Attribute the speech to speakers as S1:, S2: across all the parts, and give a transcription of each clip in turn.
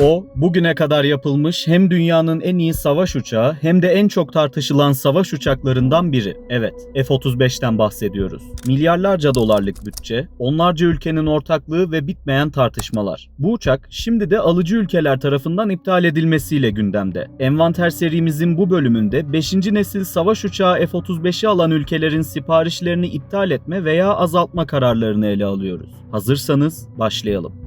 S1: O, bugüne kadar yapılmış hem dünyanın en iyi savaş uçağı hem de en çok tartışılan savaş uçaklarından biri. Evet, F-35'ten bahsediyoruz. Milyarlarca dolarlık bütçe, onlarca ülkenin ortaklığı ve bitmeyen tartışmalar. Bu uçak şimdi de alıcı ülkeler tarafından iptal edilmesiyle gündemde. Envanter serimizin bu bölümünde 5. nesil savaş uçağı F-35'i alan ülkelerin siparişlerini iptal etme veya azaltma kararlarını ele alıyoruz. Hazırsanız başlayalım.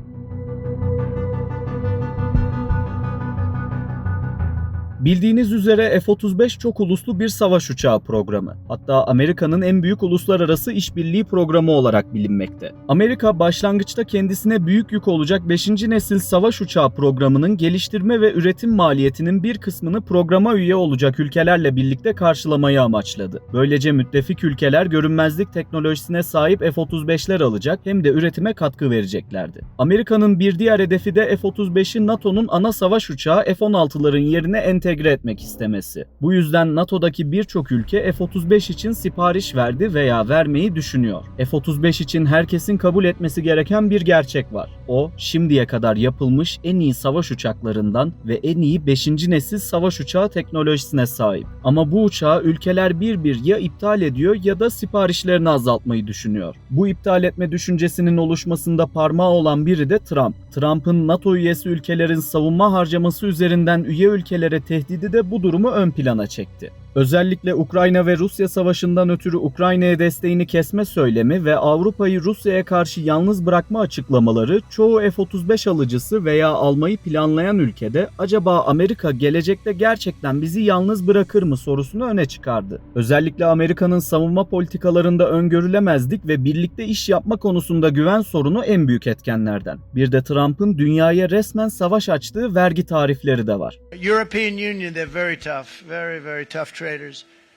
S1: Bildiğiniz üzere F-35 çok uluslu bir savaş uçağı programı. Hatta Amerika'nın en büyük uluslararası işbirliği programı olarak bilinmekte. Amerika başlangıçta kendisine büyük yük olacak 5. nesil savaş uçağı programının geliştirme ve üretim maliyetinin bir kısmını programa üye olacak ülkelerle birlikte karşılamayı amaçladı. Böylece müttefik ülkeler görünmezlik teknolojisine sahip F-35'ler alacak hem de üretime katkı vereceklerdi. Amerika'nın bir diğer hedefi de F-35'i NATO'nun ana savaş uçağı F-16'ların yerine entegre etmek istemesi. Bu yüzden NATO'daki birçok ülke F-35 için sipariş verdi veya vermeyi düşünüyor. F-35 için herkesin kabul etmesi gereken bir gerçek var. O, şimdiye kadar yapılmış en iyi savaş uçaklarından ve en iyi 5. nesil savaş uçağı teknolojisine sahip. Ama bu uçağı ülkeler bir bir ya iptal ediyor ya da siparişlerini azaltmayı düşünüyor. Bu iptal etme düşüncesinin oluşmasında parmağı olan biri de Trump. Trump'ın NATO üyesi ülkelerin savunma harcaması üzerinden üye ülkelere tehdidi de bu durumu ön plana çekti. Özellikle Ukrayna ve Rusya savaşından ötürü Ukrayna'ya desteğini kesme söylemi ve Avrupa'yı Rusya'ya karşı yalnız bırakma açıklamaları çoğu F-35 alıcısı veya almayı planlayan ülkede acaba Amerika gelecekte gerçekten bizi yalnız bırakır mı sorusunu öne çıkardı. Özellikle Amerika'nın savunma politikalarında öngörülemezlik ve birlikte iş yapma konusunda güven sorunu en büyük etkenlerden. Bir de Trump'ın dünyaya resmen savaş açtığı vergi tarifleri de var.
S2: European Union, they're very tough, very, very tough.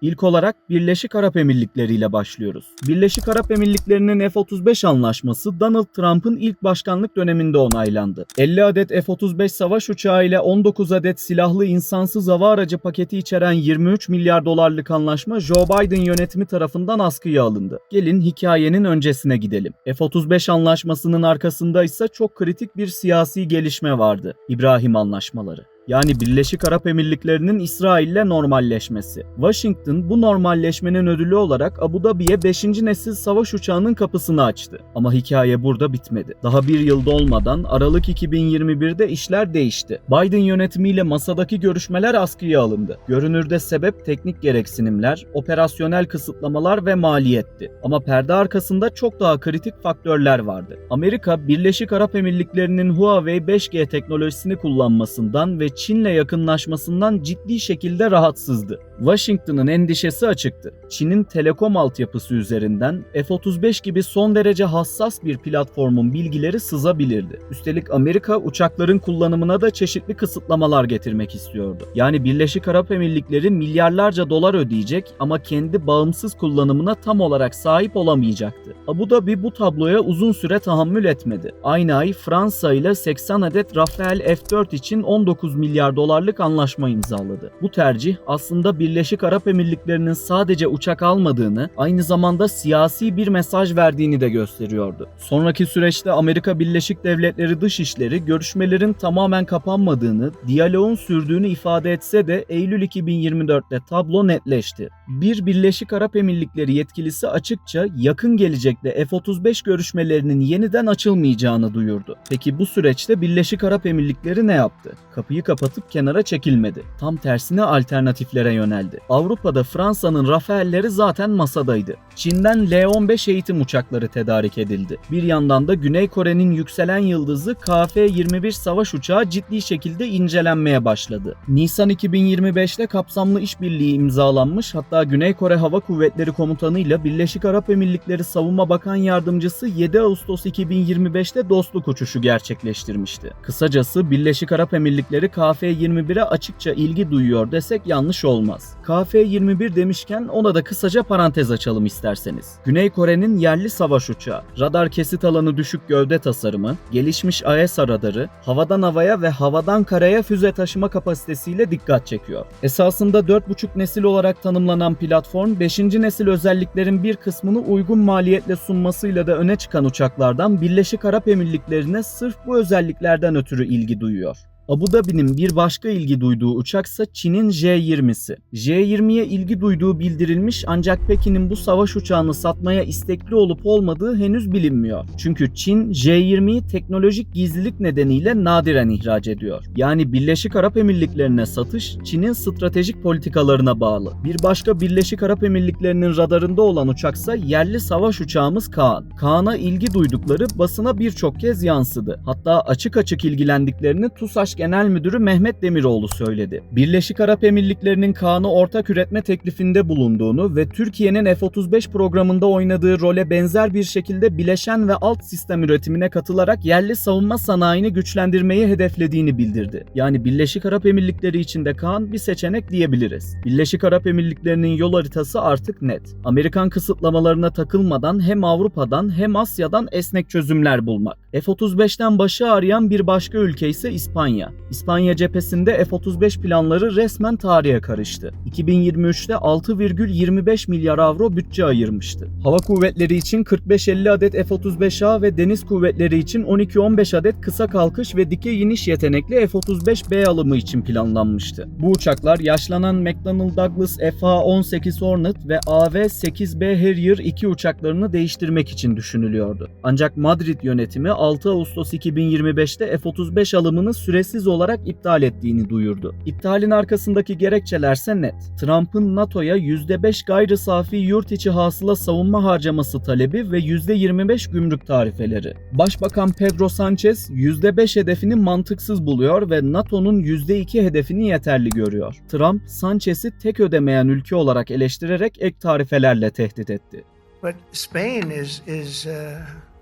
S1: İlk olarak Birleşik Arap Emirlikleri ile başlıyoruz. Birleşik Arap Emirlikleri'nin F-35 anlaşması Donald Trump'ın ilk başkanlık döneminde onaylandı. 50 adet F-35 savaş uçağı ile 19 adet silahlı insansız hava aracı paketi içeren 23 milyar dolarlık anlaşma Joe Biden yönetimi tarafından askıya alındı. Gelin hikayenin öncesine gidelim. F-35 anlaşmasının arkasında ise çok kritik bir siyasi gelişme vardı. İbrahim anlaşmaları. Yani Birleşik Arap Emirlikleri'nin İsrail'le normalleşmesi. Washington bu normalleşmenin ödülü olarak Abu Dhabi'ye 5. nesil savaş uçağının kapısını açtı. Ama hikaye burada bitmedi. Daha bir yıl dolmadan Aralık 2021'de işler değişti. Biden yönetimiyle masadaki görüşmeler askıya alındı. Görünürde sebep teknik gereksinimler, operasyonel kısıtlamalar ve maliyetti. Ama perde arkasında çok daha kritik faktörler vardı. Amerika, Birleşik Arap Emirlikleri'nin Huawei 5G teknolojisini kullanmasından ve Çin'le yakınlaşmasından ciddi şekilde rahatsızdı. Washington'ın endişesi açıktı. Çin'in telekom altyapısı üzerinden F-35 gibi son derece hassas bir platformun bilgileri sızabilirdi. Üstelik Amerika uçakların kullanımına da çeşitli kısıtlamalar getirmek istiyordu. Yani Birleşik Arap Emirlikleri milyarlarca dolar ödeyecek ama kendi bağımsız kullanımına tam olarak sahip olamayacaktı. Abu Dhabi bu tabloya uzun süre tahammül etmedi. Aynı ay Fransa ile 80 adet Rafael F-4 için 19 milyar dolarlık anlaşma imzaladı. Bu tercih aslında Birleşik Arap Emirlikleri'nin sadece uçak almadığını, aynı zamanda siyasi bir mesaj verdiğini de gösteriyordu. Sonraki süreçte Amerika Birleşik Devletleri Dışişleri görüşmelerin tamamen kapanmadığını, diyaloğun sürdüğünü ifade etse de Eylül 2024'te tablo netleşti. Bir Birleşik Arap Emirlikleri yetkilisi açıkça yakın gelecekte F-35 görüşmelerinin yeniden açılmayacağını duyurdu. Peki bu süreçte Birleşik Arap Emirlikleri ne yaptı? Kapıyı kapatıp kenara çekilmedi. Tam tersine alternatiflere yöneldi. Avrupa'da Fransa'nın Rafael'leri zaten masadaydı. Çin'den L-15 eğitim uçakları tedarik edildi. Bir yandan da Güney Kore'nin yükselen yıldızı KF-21 savaş uçağı ciddi şekilde incelenmeye başladı. Nisan 2025'te kapsamlı işbirliği imzalanmış hatta Güney Kore Hava Kuvvetleri Komutanı ile Birleşik Arap Emirlikleri Savunma Bakan Yardımcısı 7 Ağustos 2025'te dostluk uçuşu gerçekleştirmişti. Kısacası Birleşik Arap Emirlikleri KF-21'e açıkça ilgi duyuyor desek yanlış olmaz. KF-21 demişken ona da kısaca parantez açalım isterseniz. Güney Kore'nin yerli savaş uçağı, radar kesit alanı düşük gövde tasarımı, gelişmiş AESA radarı, havadan havaya ve havadan karaya füze taşıma kapasitesiyle dikkat çekiyor. Esasında 4.5 nesil olarak tanımlanan platform 5. nesil özelliklerin bir kısmını uygun maliyetle sunmasıyla da öne çıkan uçaklardan Birleşik Arap Emirlikleri'ne sırf bu özelliklerden ötürü ilgi duyuyor. Abu Dhabi'nin bir başka ilgi duyduğu uçaksa Çin'in J-20'si. J-20'ye ilgi duyduğu bildirilmiş ancak Pekin'in bu savaş uçağını satmaya istekli olup olmadığı henüz bilinmiyor. Çünkü Çin J-20'yi teknolojik gizlilik nedeniyle nadiren ihraç ediyor. Yani Birleşik Arap Emirlikleri'ne satış Çin'in stratejik politikalarına bağlı. Bir başka Birleşik Arap Emirlikleri'nin radarında olan uçaksa yerli savaş uçağımız Kaan. Kaan'a ilgi duydukları basına birçok kez yansıdı. Hatta açık açık ilgilendiklerini TUSAŞ Genel Müdürü Mehmet Demiroğlu söyledi. Birleşik Arap Emirlikleri'nin Kaan'ı ortak üretme teklifinde bulunduğunu ve Türkiye'nin F-35 programında oynadığı role benzer bir şekilde bileşen ve alt sistem üretimine katılarak yerli savunma sanayini güçlendirmeyi hedeflediğini bildirdi. Yani Birleşik Arap Emirlikleri için de Kaan bir seçenek diyebiliriz. Birleşik Arap Emirlikleri'nin yol haritası artık net. Amerikan kısıtlamalarına takılmadan hem Avrupa'dan hem Asya'dan esnek çözümler bulmak. F-35'ten başı ağrıyan bir başka ülke ise İspanya. zobaczenia. İspanya cephesinde F-35 planları resmen tarihe karıştı. 2023'te 6,25 milyar avro bütçe ayırmıştı. Hava kuvvetleri için 45-50 adet F-35A ve deniz kuvvetleri için 12-15 adet kısa kalkış ve dikey iniş yetenekli F-35B alımı için planlanmıştı. Bu uçaklar yaşlanan McDonnell Douglas FA-18 Hornet ve AV-8B Harrier 2 uçaklarını değiştirmek için düşünülüyordu. Ancak Madrid yönetimi 6 Ağustos 2025'te F-35 alımını süresiz olarak iptal ettiğini duyurdu. İptalin arkasındaki gerekçelerse net. Trump'ın NATO'ya %5 gayri safi yurt içi hasıla savunma harcaması talebi ve %25 gümrük tarifeleri. Başbakan Pedro Sanchez %5 hedefini mantıksız buluyor ve NATO'nun %2 hedefini yeterli görüyor. Trump, Sanchez'i tek ödemeyen ülke olarak eleştirerek ek tarifelerle tehdit etti.
S2: But Spain is is uh,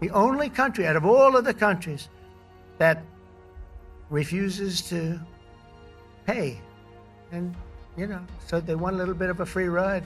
S2: the only country out of all of the countries that refuses to pay, and you know, so they want a little bit of a free ride,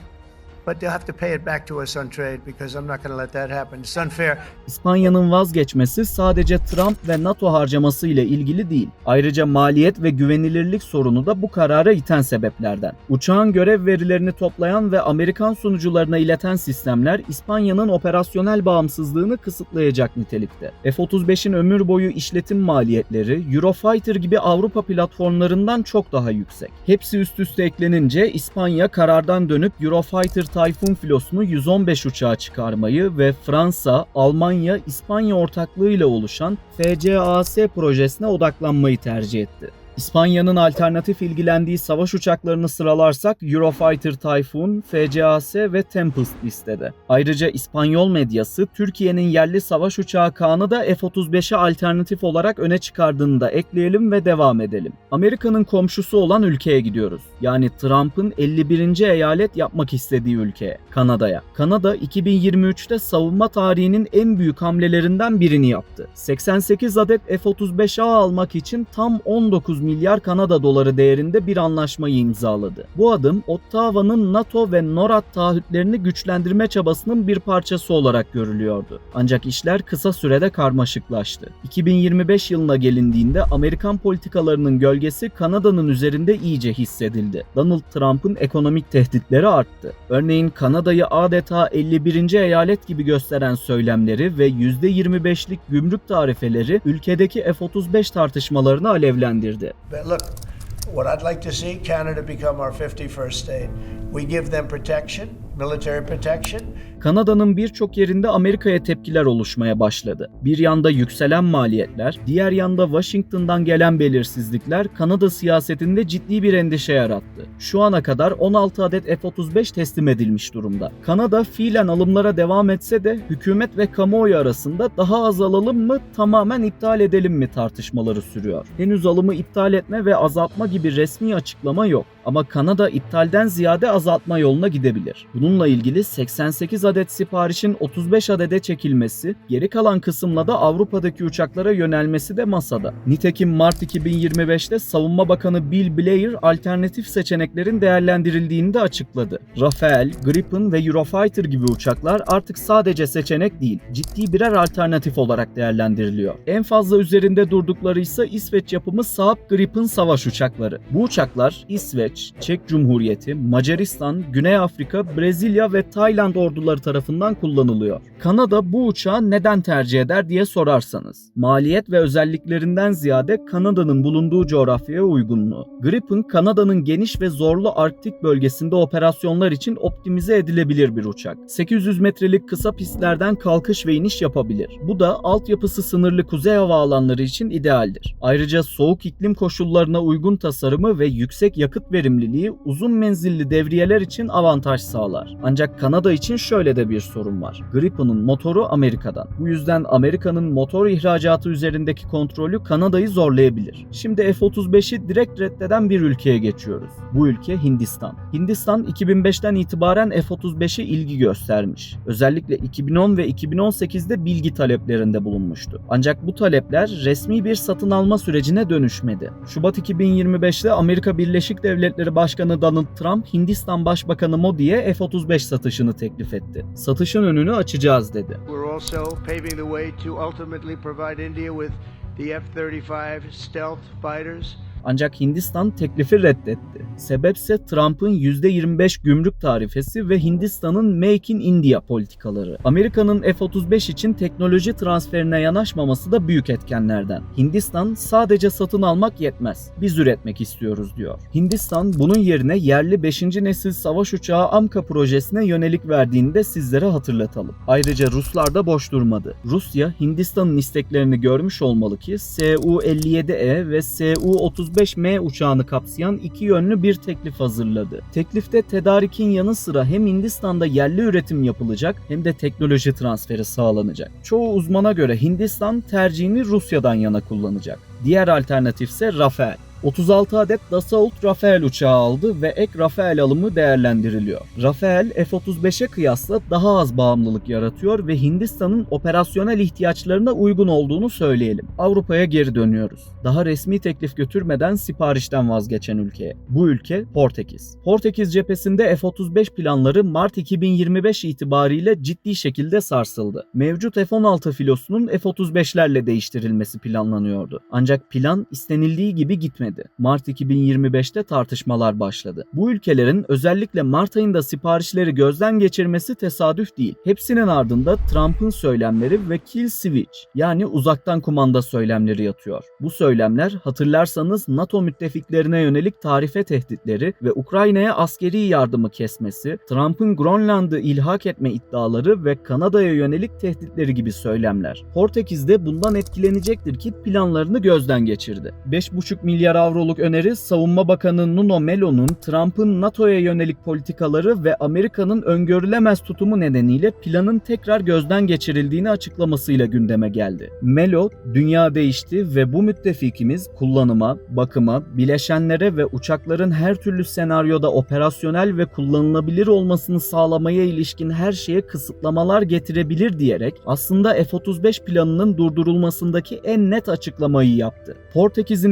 S2: but they'll have to pay it back to us on trade because I'm not going to let that happen. It's unfair.
S1: İspanya'nın vazgeçmesi sadece Trump ve NATO harcaması ile ilgili değil. Ayrıca maliyet ve güvenilirlik sorunu da bu karara iten sebeplerden. Uçağın görev verilerini toplayan ve Amerikan sunucularına ileten sistemler İspanya'nın operasyonel bağımsızlığını kısıtlayacak nitelikte. F-35'in ömür boyu işletim maliyetleri Eurofighter gibi Avrupa platformlarından çok daha yüksek. Hepsi üst üste eklenince İspanya karardan dönüp Eurofighter Typhoon filosunu 115 uçağa çıkarmayı ve Fransa, Almanya, İspanya ortaklığıyla oluşan FCAS projesine odaklanmayı tercih etti. İspanya'nın alternatif ilgilendiği savaş uçaklarını sıralarsak Eurofighter Typhoon, FCAS ve Tempest listede. Ayrıca İspanyol medyası Türkiye'nin yerli savaş uçağı Kaan'ı da F-35'e alternatif olarak öne çıkardığını da ekleyelim ve devam edelim. Amerika'nın komşusu olan ülkeye gidiyoruz. Yani Trump'ın 51. eyalet yapmak istediği ülkeye, Kanada'ya. Kanada 2023'te savunma tarihinin en büyük hamlelerinden birini yaptı. 88 adet F-35A almak için tam 19 milyar Kanada doları değerinde bir anlaşmayı imzaladı. Bu adım Ottawa'nın NATO ve NORAD taahhütlerini güçlendirme çabasının bir parçası olarak görülüyordu. Ancak işler kısa sürede karmaşıklaştı. 2025 yılına gelindiğinde Amerikan politikalarının gölgesi Kanada'nın üzerinde iyice hissedildi. Donald Trump'ın ekonomik tehditleri arttı. Örneğin Kanada'yı adeta 51. eyalet gibi gösteren söylemleri ve %25'lik gümrük tarifeleri ülkedeki F-35 tartışmalarını alevlendirdi.
S2: But look, what I'd like to see Canada become our 51st state. We give them protection, protection.
S1: Kanada'nın birçok yerinde Amerika'ya tepkiler oluşmaya başladı. Bir yanda yükselen maliyetler, diğer yanda Washington'dan gelen belirsizlikler Kanada siyasetinde ciddi bir endişe yarattı. Şu ana kadar 16 adet F-35 teslim edilmiş durumda. Kanada fiilen alımlara devam etse de hükümet ve kamuoyu arasında daha az alalım mı tamamen iptal edelim mi tartışmaları sürüyor. Henüz alımı iptal etme ve azaltma gibi resmi açıklama yok. Ama Kanada iptalden ziyade azaltma yoluna gidebilir. Bununla ilgili 88 adet siparişin 35 adede çekilmesi, geri kalan kısımla da Avrupa'daki uçaklara yönelmesi de masada. Nitekim Mart 2025'te Savunma Bakanı Bill Blair alternatif seçeneklerin değerlendirildiğini de açıkladı. Rafael, Gripen ve Eurofighter gibi uçaklar artık sadece seçenek değil, ciddi birer alternatif olarak değerlendiriliyor. En fazla üzerinde durdukları ise İsveç yapımı Saab Gripen savaş uçakları. Bu uçaklar İsveç, Çek Cumhuriyeti, Macaristan Güney Afrika, Brezilya ve Tayland orduları tarafından kullanılıyor. Kanada bu uçağı neden tercih eder diye sorarsanız, maliyet ve özelliklerinden ziyade Kanada'nın bulunduğu coğrafyaya uygunluğu. Gripen, Kanada'nın geniş ve zorlu Arktik bölgesinde operasyonlar için optimize edilebilir bir uçak. 800 metrelik kısa pistlerden kalkış ve iniş yapabilir. Bu da altyapısı sınırlı kuzey hava alanları için idealdir. Ayrıca soğuk iklim koşullarına uygun tasarımı ve yüksek yakıt verimliliği uzun menzilli devriyeler için avantaj sağlar. Ancak Kanada için şöyle de bir sorun var. Gripen'ın motoru Amerika'dan. Bu yüzden Amerika'nın motor ihracatı üzerindeki kontrolü Kanada'yı zorlayabilir. Şimdi F-35'i direkt reddeden bir ülkeye geçiyoruz. Bu ülke Hindistan. Hindistan 2005'ten itibaren F-35'e ilgi göstermiş. Özellikle 2010 ve 2018'de bilgi taleplerinde bulunmuştu. Ancak bu talepler resmi bir satın alma sürecine dönüşmedi. Şubat 2025'te Amerika Birleşik Devletleri Başkanı Donald Trump, Hindistan Başbakanı Modi'ye F-35 satışını teklif etti. Satışın önünü açacağız dedi.
S3: We're also paving the way to ultimately provide India with the F 35 stealth fighters.
S1: Ancak Hindistan teklifi reddetti. Sebepse Trump'ın %25 gümrük tarifesi ve Hindistan'ın Make in India politikaları. Amerika'nın F-35 için teknoloji transferine yanaşmaması da büyük etkenlerden. Hindistan sadece satın almak yetmez. Biz üretmek istiyoruz diyor. Hindistan bunun yerine yerli 5. nesil savaş uçağı AMCA projesine yönelik verdiğini de sizlere hatırlatalım. Ayrıca Ruslar da boş durmadı. Rusya Hindistan'ın isteklerini görmüş olmalı ki Su-57E ve Su-35M uçağını kapsayan iki yönlü bir teklif hazırladı. Teklifte tedarikin yanı sıra hem Hindistan'da yerli üretim yapılacak hem de teknoloji transferi sağlanacak. Çoğu uzmana göre Hindistan tercihini Rusya'dan yana kullanacak. Diğer alternatif ise Rafael. 36 adet Dassault Rafael uçağı aldı ve ek Rafael alımı değerlendiriliyor. Rafael F-35'e kıyasla daha az bağımlılık yaratıyor ve Hindistan'ın operasyonel ihtiyaçlarına uygun olduğunu söyleyelim. Avrupa'ya geri dönüyoruz. Daha resmi teklif götürmeden siparişten vazgeçen ülkeye. Bu ülke Portekiz. Portekiz cephesinde F-35 planları Mart 2025 itibariyle ciddi şekilde sarsıldı. Mevcut F-16 filosunun F-35'lerle değiştirilmesi planlanıyordu. Ancak plan istenildiği gibi gitmedi. Mart 2025'te tartışmalar başladı. Bu ülkelerin özellikle Mart ayında siparişleri gözden geçirmesi tesadüf değil. Hepsinin ardında Trump'ın söylemleri ve kill switch yani uzaktan kumanda söylemleri yatıyor. Bu söylemler hatırlarsanız NATO müttefiklerine yönelik tarife tehditleri ve Ukrayna'ya askeri yardımı kesmesi, Trump'ın Grönland'ı ilhak etme iddiaları ve Kanada'ya yönelik tehditleri gibi söylemler. Portekiz de bundan etkilenecektir ki planlarını gözden geçirdi. 5,5 milyar avroluk öneri Savunma Bakanı Nuno Melo'nun Trump'ın NATO'ya yönelik politikaları ve Amerika'nın öngörülemez tutumu nedeniyle planın tekrar gözden geçirildiğini açıklamasıyla gündeme geldi. Melo, dünya değişti ve bu müttefikimiz kullanıma, bakıma, bileşenlere ve uçakların her türlü senaryoda operasyonel ve kullanılabilir olmasını sağlamaya ilişkin her şeye kısıtlamalar getirebilir diyerek aslında F-35 planının durdurulmasındaki en net açıklamayı yaptı. Portekiz'in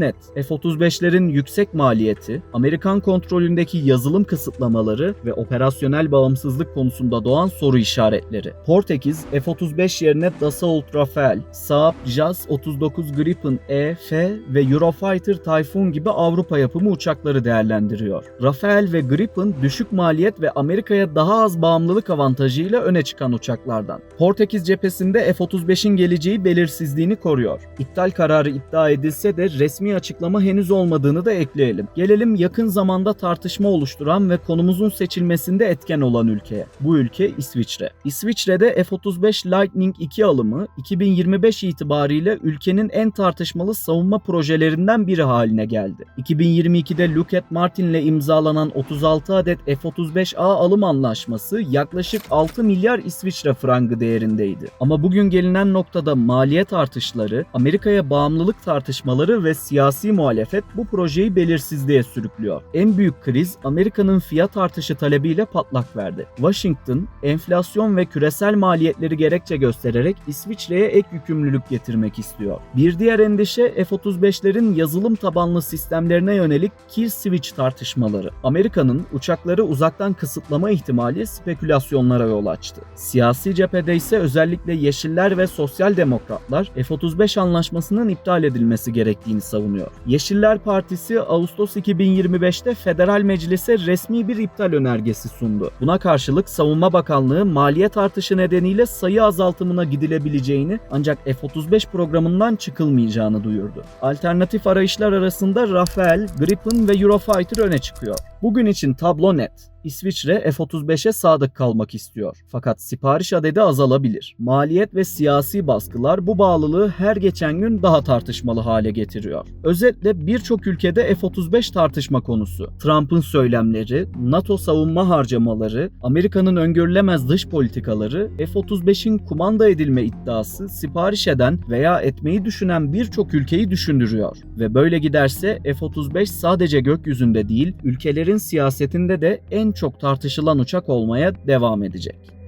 S1: net. F-35'lerin yüksek maliyeti, Amerikan kontrolündeki yazılım kısıtlamaları ve operasyonel bağımsızlık konusunda doğan soru işaretleri. Portekiz, F-35 yerine Dassault Rafale, Saab JAS 39 Gripen E, F ve Eurofighter Typhoon gibi Avrupa yapımı uçakları değerlendiriyor. Rafale ve Gripen düşük maliyet ve Amerika'ya daha az bağımlılık avantajıyla öne çıkan uçaklardan. Portekiz cephesinde F-35'in geleceği belirsizliğini koruyor. İptal kararı iddia edilse de resmi açıklama henüz olmadığını da ekleyelim. Gelelim yakın zamanda tartışma oluşturan ve konumuzun seçilmesinde etken olan ülkeye. Bu ülke İsviçre. İsviçre'de F-35 Lightning II alımı 2025 itibariyle ülkenin en tartışmalı savunma projelerinden biri haline geldi. 2022'de Lockheed Martin'le imzalanan 36 adet F-35A alım anlaşması yaklaşık 6 milyar İsviçre frangı değerindeydi. Ama bugün gelinen noktada maliyet artışları, Amerika'ya bağımlılık tartışmaları ve siyasi muhalefet bu projeyi belirsizliğe sürüklüyor. En büyük kriz Amerika'nın fiyat artışı talebiyle patlak verdi. Washington, enflasyon ve küresel maliyetleri gerekçe göstererek İsviçre'ye ek yükümlülük getirmek istiyor. Bir diğer endişe F-35'lerin yazılım tabanlı sistemlerine yönelik kill switch tartışmaları. Amerika'nın uçakları uzaktan kısıtlama ihtimali spekülasyonlara yol açtı. Siyasi cephede ise özellikle Yeşiller ve Sosyal Demokratlar F-35 anlaşmasının iptal edilmesi gerektiğini savunuyor sunuyor. Yeşiller Partisi Ağustos 2025'te Federal Meclis'e resmi bir iptal önergesi sundu. Buna karşılık Savunma Bakanlığı maliyet artışı nedeniyle sayı azaltımına gidilebileceğini ancak F-35 programından çıkılmayacağını duyurdu. Alternatif arayışlar arasında Rafael, Gripen ve Eurofighter öne çıkıyor. Bugün için tablo net. İsviçre F-35'e sadık kalmak istiyor. Fakat sipariş adedi azalabilir. Maliyet ve siyasi baskılar bu bağlılığı her geçen gün daha tartışmalı hale getiriyor. Özetle birçok ülkede F-35 tartışma konusu. Trump'ın söylemleri, NATO savunma harcamaları, Amerika'nın öngörülemez dış politikaları, F-35'in kumanda edilme iddiası sipariş eden veya etmeyi düşünen birçok ülkeyi düşündürüyor. Ve böyle giderse F-35 sadece gökyüzünde değil, ülkelerin siyasetinde de en çok tartışılan uçak olmaya devam edecek.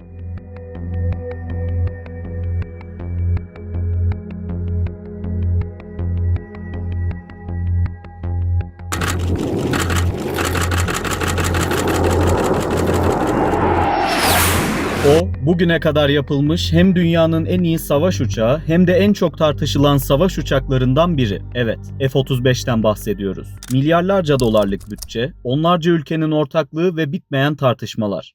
S1: Bugüne kadar yapılmış hem dünyanın en iyi savaş uçağı hem de en çok tartışılan savaş uçaklarından biri. Evet, F-35'ten bahsediyoruz. Milyarlarca dolarlık bütçe, onlarca ülkenin ortaklığı ve bitmeyen tartışmalar.